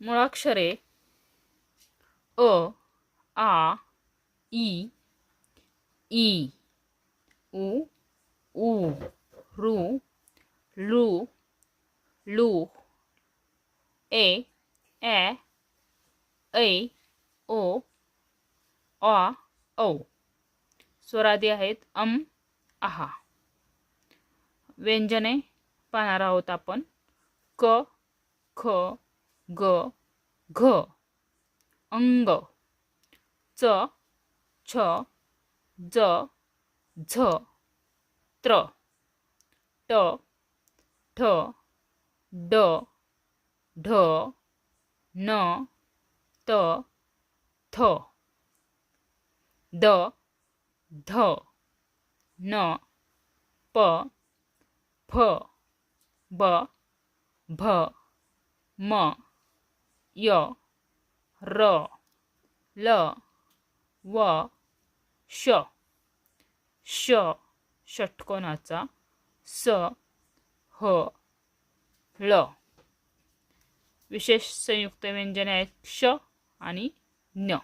मुळाक्षरे अ आ E E उ ऊ ऋ लू लू ए ए ऐ ओ आ औ. स्वरादी आहेत अम आहा. व्यंजने पाहणार आहोत आपण. क ख 거, 거, 엉거, 저, 저, 저, 저, 들어, 더, 더, 더, 더, 너, 더, 더, 더, 더, 너, 버, 퍼, 버, 버, 머, य र ल व श. श षटकोनाचा स ह ळ विशेष संयुक्त व्यंजने आहेत श आणि न.